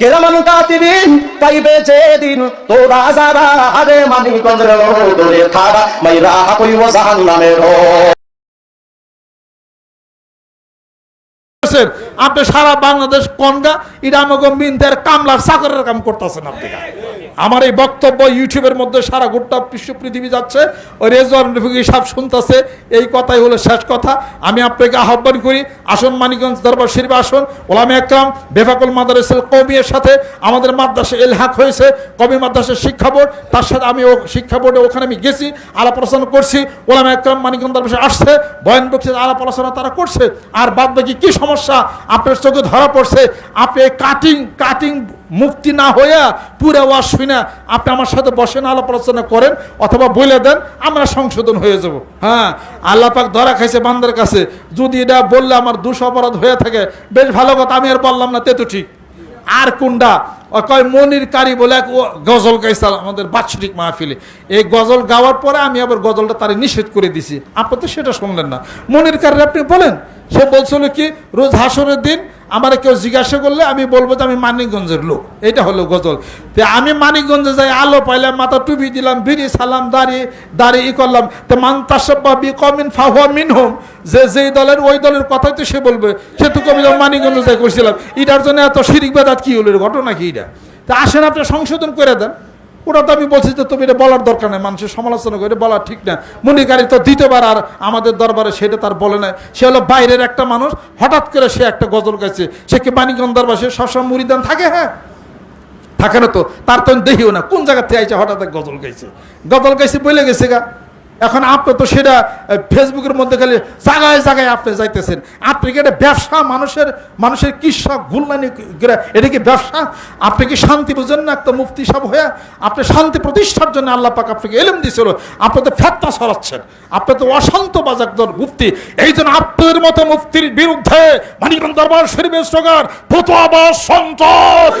কেরামান কাতিবিন পাইবে যেদিন তোরা যারা আরে মানিকগঞ্জের দূরে থারা মাইরা কইব জাহান্নামের। আপনি সারা বাংলাদেশ কনগা আমাকে মিনদের কামলার চাকরের কাম করতেছেন আপনি আমার এই বক্তব্য ইউটিউবের মধ্যে সারা গোটা বিশ্ব পৃথিবী যাচ্ছে। ওই রেজওয়ান রফিকি সাহেব শুনতেছে, এই কথাই হলো শেষ কথা। আমি আপনাকে আহ্বান করি, আসুন মানিকগঞ্জ দরবার শরীফে আসুন। ওলামে একরাম, বেফাকুল মাদ্রাসাল কবিয়ের সাথে আমাদের মাদ্রাসা এলহাক হয়েছে, কবি মাদ্রাসার শিক্ষা বোর্ড, তার সাথে আমি ও শিক্ষা বোর্ডে ওখানে আমি গেছি, আলাপ আলোচনা করছি। ওলামে একরাম মানিকগঞ্জ দরবার আসছে, বয়ান বক্সির আলাপ আলোচনা তারা করছে। আর বাদ বাকি কি সমস্যা? আপনার চোখে ধরা পড়ছে, আপনি কাটিং কাটিং মুক্তি না হইয়া পুরো ওয়াজ শুনে আপনি আমার সাথে বসেন আলাপ আলোচনা করেন, অথবা বলে দেন, আমরা সংশোধন হয়ে যাব। হ্যাঁ আল্লাহ পাক ধরা খাইছে বান্দার কাছে। যদি এটা বললে আমার দুষ অপরাধ হয়ে থাকে, বেশ ভালো কথা, আমি আর বললাম না, তে তো ঠিক। আর কোনটা? কয়, মনির কারি বলে এক গজল গাইছাল আমাদের বাৎসরিক মাহফিলে। এই গজল গাওয়ার পরে আমি আবার গজলটা তারে নিষেধ করে দিছি। আপনি তো সেটা শুনলেন না। মনির কারি আপনি বলেন, সে বলছিল কি, রোজ হাসরের দিন আমার কেউ জিজ্ঞাসা করলে আমি বলব যে আমি মানিকগঞ্জের লোক। এটা হলো গজল। তো আমি মানিকগঞ্জে যাই, আলো পাইলাম, মাথা টুপি দিলাম বিড়ি সালাম, দাঁড়িয়ে দাঁড়িয়ে ই করলাম। তো মান তাসব্বা বি কমিন ফাহুয়া মিন হোম যে যেই দলের, ওই দলের কথাই তো সে বলবে। সে তো কবি মানিকগঞ্জে যাই করছিলাম এটার জন্য এত শিরিক বেদাত কি হলো? ঘটনা কি এটা? তা আসেন, আপনি সংশোধন করে দেন। ওটা তো আমি বলছি যে তুমি এটা বলার দরকার নেই, মানুষের সমালোচনা করে বলা ঠিক না। মনিকারি তো দ্বিতীয়বার আর আমাদের দরবারে সেটা তার বলে নাই। সে হলো বাইরের একটা মানুষ, হঠাৎ করে সে একটা গজল গাইছে। সে কি মানিকগঞ্জ দরবার সে সবসময় মুড়িদান থাকে? হ্যাঁ। থাকে না তো, তার তো দেখিও না। কোন জায়গা থেকে আইছে হঠাৎ গজল গাইছে? গজল গাইছে বলে গেছে গা। এখন আপনি তো সেটা ফেসবুকের মধ্যে খালি জায়গায় জায়গায় আপনি যাইতেছেন। আপনি কি এটা ব্যবসা, মানুষের মানুষের কৃষক গুলমানি এটা কি ব্যবসা? আপনি কি শান্তি বুঝেন না একটা মুফতি সাহেব হয়ে? আপনি শান্তি প্রতিষ্ঠার জন্য আল্লাহ পাক আপনাকে এলেম দিয়েছিল। আপনি তো ফেতনা সরাচ্ছেন আপনি তো অশান্ত বাজাকদর মুফতি। এই জন্য আপনাদের মতো মুফতির বিরুদ্ধে সন্তোষ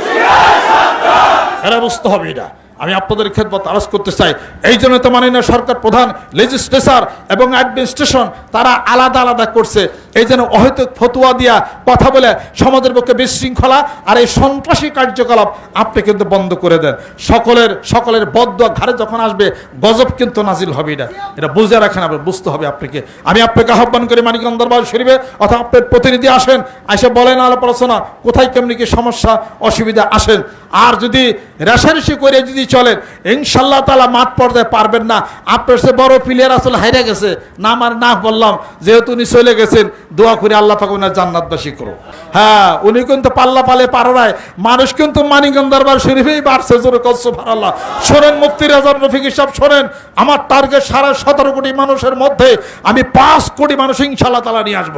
এরা বুঝতে হবে এটা। আমি আপনাদের খেদমত আরজ করতে চাই। এই জন্য তো মানে মাননীয় সরকার প্রধান লেজিসলেচার এবং অ্যাডমিনিস্ট্রেশন তারা আলাদা আলাদা করছে। এই জন্য অহেতুক ফতুয়া দিয়া কথা বলে সমাজের পক্ষে বিশৃঙ্খলা আর এই সন্ত্রাসী কার্যকলাপ আপনি কিন্তু বন্ধ করে দেন। সকলের সকলের বদ্ধ ঘাড়ে যখন আসবে, গজব কিন্তু নাজিল হবে এটা। এটা বুঝে রাখেন আপনার বুঝতে হবে আপনাকে। আমি আপনাকে আহ্বান করি মানিকগঞ্জ দরবার শরীফে, অথবা আপনার প্রতিনিধি আসেন এসে বলেন আলোচনা, কোথায় কেমনি কি সমস্যা, অসুবিধা আসেন। আর যদি রেশারেশি করে যদি চলেন ইনশাল্লাহ তালা মাঠ পর্যায়ে পারবেন না। আপনার সে বড় প্লেয়ার আসলে হাইরে গেছে। না আমার না বললাম, যেহেতু উনি চলে গেছেন দোয়া করে আল্লাহ পাক ওনার জান্নাতবাসী করো হ্যাঁ উনি কিন্তু পাল্লা পালে পারায় মানুষ কিন্তু মানিকগঞ্জ দরবার শরীফেই বাড়ছে, জোরে কচ্ছ ভারাল্লাহ শোনেন মুফতি রাজার রফিক সব শোনেন, আমার টার্গেট সাড়ে সতেরো কোটি মানুষের মধ্যে আমি পাঁচ কোটি মানুষ ইনশাল্লাহ তালা নিয়ে আসব।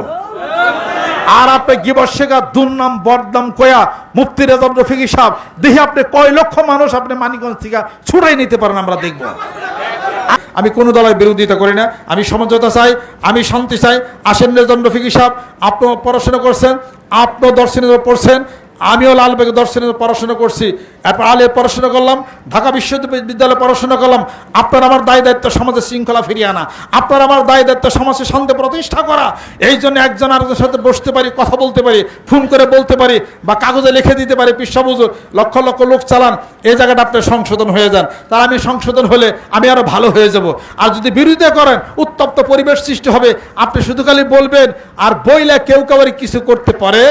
আর আপনি গিবর শেখা, দুর্নাম, বদনাম কয়া মুফতি রেজাম রফিকি সাহেব দেখি আপনি কয় লক্ষ মানুষ আপনি মানিকগঞ্জ থেকে ছুড়াই নিতে পারেন, আমরা দেখব। আমি কোনো দলের বিরোধিতা করি না। আমি সমঝোতা চাই, আমি শান্তি চাই। আসেন রেজাম ফিকি সাহেব আপনিও পড়াশোনা করছেন আপনিও দর্শনে পড়ছেন আমিও লালবাগে দর্শনে পড়াশোনা করছি, এরপর আলে পড়াশোনা করলাম, ঢাকা বিশ্ববিদ্যালয়ে পড়াশোনা করলাম, আপনার আমার দায় দায়িত্ব সমাজে শৃঙ্খলা ফিরিয়ে আনা, আপনার আমার দায় দায়িত্ব সমাজে শান্তি প্রতিষ্ঠা করা, এই জন্য একজন আরেকজনের সাথে বসতে পারি, কথা বলতে পারি, ফোন করে বলতে পারি, বা কাগজে লিখে দিতে পারি পিসাবুজুর লক্ষ লক্ষ লোক চালান, এই জায়গাটা আপনার সংশোধন হয়ে যান। তার আমি সংশোধন হলে আমি আরও ভালো হয়ে যাব। আর যদি বিরোধিতা করেন, উত্তপ্ত পরিবেশ সৃষ্টি হবে, আপনি শুধু খালি বলবেন, আর বইলে কেউ কেউ কিছু করতে পারে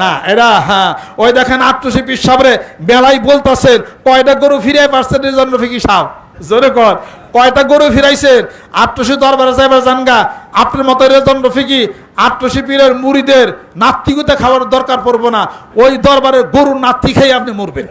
না, এরা হ্যাঁ। ওই দেখেন আত্মশিল্পী সাবরে বেলাই বলতেছেন, কয়টা গরু ফিরে পারছেন রেজন রফিকি সাহ জোরে কর। কয়টা গরু ফিরাইছেন? আত্মশী দরবারে যাইবার জানগা, আপনার মতো রেজন রফিকি আত্মশী পীরের মুড়িদের নাত্তিকতা খাওয়ার দরকার পড়ব না। ওই দরবারে গরুর নাত্তি খেয়ে আপনি মরবেন।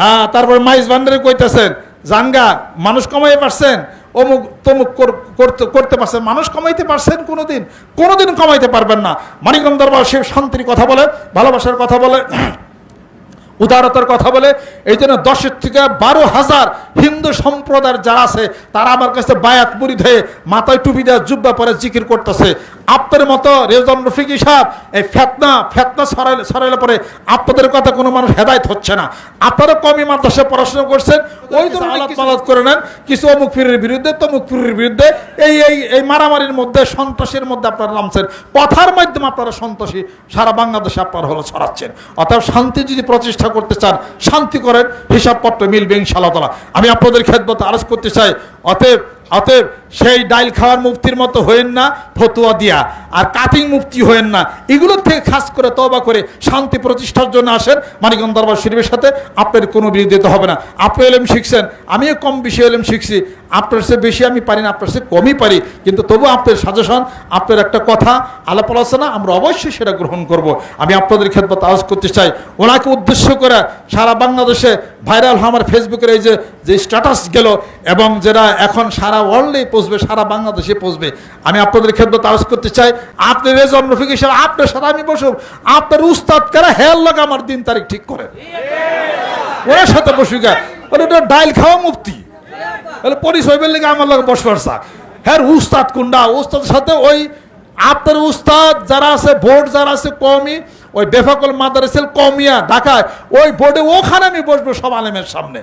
হ্যাঁ তারপর মাইজ বান্ডারে কইতেছেন, জানগা, মানুষ কমাই পারছেন? অমুক, তমুক কর- করতে করতে পারছেন, মানুষ কমাইতে পারছেন কোনোদিন। কোনোদিন কমাইতে পারবেন না। মানিকম দরবার সে শান্তির কথা বলে, ভালোবাসার কথা বলে, উদারতার কথা বলে। এই জন্য দশের থেকে বারো হাজার হিন্দু সম্প্রদায়ের যারা আছে, তারা আমার কাছে বায়াত মুড়ি ধয়ে মাথায় টুপি দেওয়া জুব্বা পরে জিকির করতেছে। আপনার মতো রেজন রফিকি সাহেব এই ফেতনা ফেতনা সরাইলে সরাইলে পরে আপনাদের কথা কোনো মানুষ হেদায়ত হচ্ছে না। আপনারা কমই মাদ্রাসায় পড়াশোনা করছেন ওই আলাপ মালাত করে নেন কিছু অমুক পীরের বিরুদ্ধে তমুক পীরের বিরুদ্ধে এই এই এই মারামারির মধ্যে সন্ত্রাসের মধ্যে আপনারা নামছেন। কথার মাধ্যমে আপনারা সন্ত্রাসী সারা বাংলাদেশে আপনারা হলো ছড়াচ্ছেন। অর্থাৎ শান্তি যদি প্রতিষ্ঠা করতে চান শান্তি করেন হিসাবপত্র মিলবে ইনশাআল্লাহ তাআলা। আমি আপনাদের খেদমত আরজ করতে চাই অতএব অতএব সেই ডাইল খাওয়ার মুফতির মতো হয়েন না, ফতুয়া দিয়া। আর কাটিং মুফতি হয়েন না। এগুলোর থেকে খাস করে তবা করে শান্তি প্রতিষ্ঠার জন্য আসেন মানিকগঞ্জ দরবার শরীফের সাথে। আপনার কোনো বিরোধিতা হবে না। আপনি এলেম শিখছেন, আমিও কম বেশি এলেম শিখছি। আপনার সে বেশি আমি পারি না, আপনার সে কমই পারি। কিন্তু তবু আপনার সাজেশন আপনার একটা কথা, আলাপ আলোচনা, আমরা অবশ্যই সেটা গ্রহণ করব। আমি আপনাদের খেদমত আওয়াজ করতে চাই। ওনাকে উদ্দেশ্য করে সারা বাংলাদেশে ভাইরাল আমার ফেসবুকের এই যে যে স্ট্যাটাস গেল এবং যেটা এখন সারা ওয়ার্ল্ডেই পৌঁছবে, সারা বাংলাদেশে পৌঁছবে। আমি আপনাদের ক্ষেত্রে আওয়াজ করতে চাই, আপনি রেজন রফিক হিসাবে আপনার সাথে আমি বসুন আপনার উস্তাদ কারা? হেয়ার লাগা আমার দিন তারিখ ঠিক করেন। ওনার সাথে বসুকা ওটা ডাইল খাওয়া মুক্তি তাহলে পরিচয় পেলে আমার লাগে বসবার চা। হ্যাঁ উস্তাদ কুন্ডা উস্তাদের সাথে ওই আপনার উস্তাদ যারা আছে ভোট যারা আছে কমই ওই বেফাকল মাদারেসেল কমিয়া ঢাকায়, ওই বোর্ডে ওখানে আমি বসবো সব আলেমের সামনে।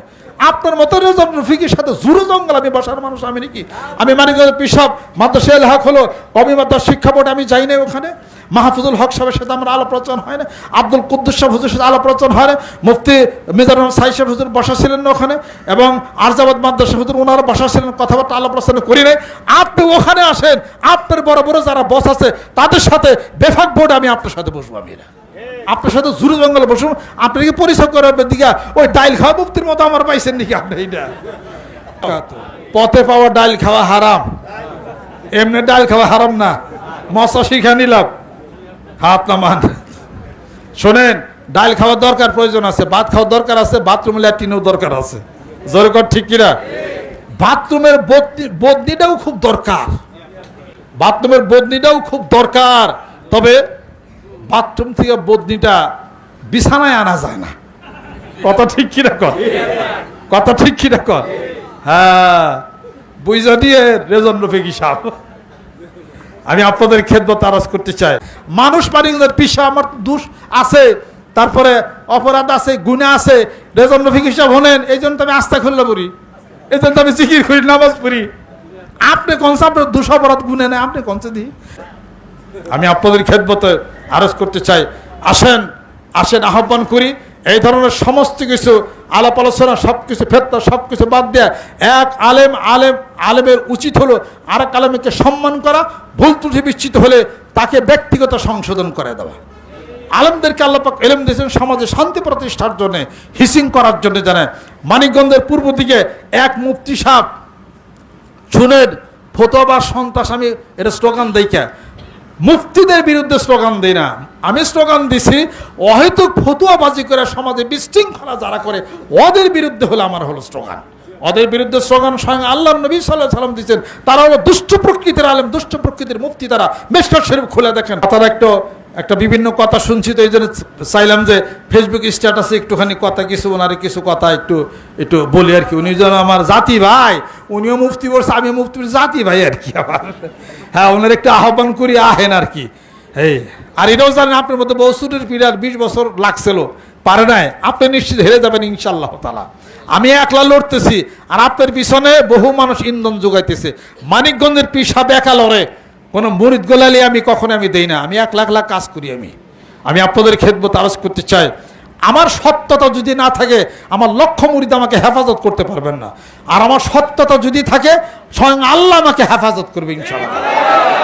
আপনার মতো রেজন রফিকের সাথে জুরু জঙ্গল আমি বসার মানুষ, আমি নাকি? আমি মানে পিসাব মাদ্রাসা হক হলো কমি মাদ্রাস শিক্ষা বোর্ড, আমি যাই না ওখানে। মাহফুজুল হক সাহেবের সাথে আমার আলোচনা হয় না, আব্দুল কুদ্দুস সাহেব হুজুরের সাথে আলোচনা হয় না, মুফতি মিজানুর সাই সাহেব হুজুর বসা ছিলেন না ওখানে, এবং আরজাবাদ মাদ্রাসা হুজুর ওনারা বসা ছিলেন, কথাবার্তা আলোচনা করি নাই। আপনি ওখানে আসেন, আপনার বড় বড় যারা বস আছে, তাদের সাথে বেফাক বোর্ড আমি আপনার সাথে বসবো আমি আপনার সাথে জুরু জঙ্গলে বসুন আপনি কি পরিচয় করাবেন দিঘা ওই ডাইল খাওয়া মুক্তির মতো আমার পাইছেন নাকি আপনি এইটা? পথে পাওয়া ডাইল খাওয়া হারাম। এমনি ডাইল খাওয়া হারাম না। মশা শিখা নিলাম। হাত নামান। শোনেন ডাল খাওয়ার দরকার প্রয়োজন আছে, ভাত খাওয়ার দরকার আছে, বাথরুম ল্যাট্রিনও দরকার আছে। জোরে কর, ঠিক কিনা? বাথরুমের বদনি বদনিটাও খুব দরকার। বাথরুমের বদনিটাও খুব দরকার। তবে বাথরুম থেকে বদনিটা বিছানায় আনা যায় না। কথা ঠিক কিনা কর? কথা ঠিক কিনা কর? হ্যাঁ বুঝা দিয়ে রেজন রফিকি সাহেব আমি আপনাদের খেদমত আরাজ করতে চাই। মানুষ মানিকদের পিসা আমার দোষ আছে, তারপরে অপরাধ আছে, গুণা আছে রেজন রফিক হিসাব হলেন, এই জন্য আমি আস্থা খুললে পড়ি। এই জন্য আমি জিকির করি, নামাজ পড়ি। আপনি কনসে আপনার দোষ অপরাধ গুণে নেই আপনি কনসে দিই আমি আপনাদের খেদমতে আরজ করতে চাই। আসেন আসেন, আহ্বান করি। এই ধরনের সমস্ত কিছু আলাপ আলোচনা সব কিছু ফেতনা সব কিছু বাদ দেয়া এক আলেম আলেম, আলেমের উচিত হলো আর এক আলেমকে সম্মান করা, ভুল ত্রুটি বিচ্ছিত হলে তাকে ব্যক্তিগত সংশোধন করে দেওয়া। আলেমদেরকে আল্লাপাক এলেম দিয়েছেন সমাজে শান্তি প্রতিষ্ঠার জন্য, হিসিং করার জন্য জানে মানিকগঞ্জের পূর্ব দিকে এক মুফতি সাহ শুনেন, ফতোয়া সন্ত্রাস আমি এটা স্লোগান দেইকা মুফতিদের বিরুদ্ধে স্লোগান দিই না। আমি স্লোগান দিছি, অহেতুক ফতুয়াবাজি করে সমাজে বিশৃঙ্খলা যারা করে, ওদের বিরুদ্ধে হলো আমার হলো স্লোগান। ওদের বিরুদ্ধে স্লোগান স্বয়ং আল্লাহ নবী সাল্লাহ সাল্লাম দিচ্ছেন তারা হলো দুষ্ট প্রকৃতির আলেম, দুষ্ট প্রকৃতির মুফতি তারা। মেস্টার শরীফ খুলে দেখেন। তারা একটা একটা বিভিন্ন কথা শুনছি তো, এই জন্য চাইলাম যে ফেসবুক স্ট্যাটাসে একটুখানি কথা, কিছু ওনারে কিছু কথা একটু একটু বলি আর কি। উনি যেন আমার জাতি ভাই, উনিও মুফতি বলছে আমি মুফতি জাতি ভাই আর কি আমার। হ্যাঁ ওনার একটু আহ্বান করি, আহেন আর কি। এই, আর এটাও জানেন, আপনার মধ্যে বছরের পিরিয়ড বিশ বছর লাগছিল, পারে নাই। আপনি নিশ্চিত হেরে যাবেন ইনশাল্লাহ তালা আমি একলা লড়তেছি, আর আপনার পিছনে বহু মানুষ ইন্ধন যোগাইতেছে। মানিকগঞ্জের পিসাব একা লড়ে। কোনো মুরিদ গোলালি আমি কখনো আমি দেই না। আমি এক লাখ লাখ কাজ করি আমি। আমি আপনাদের খেদব আরজ করতে চাই। আমার সত্যতা যদি না থাকে, আমার লক্ষ্য মুরিদ আমাকে হেফাজত করতে পারবেন না। আর আমার সত্যতা যদি থাকে, স্বয়ং আল্লাহ আমাকে হেফাজত করবে ইনশাআল্লাহ।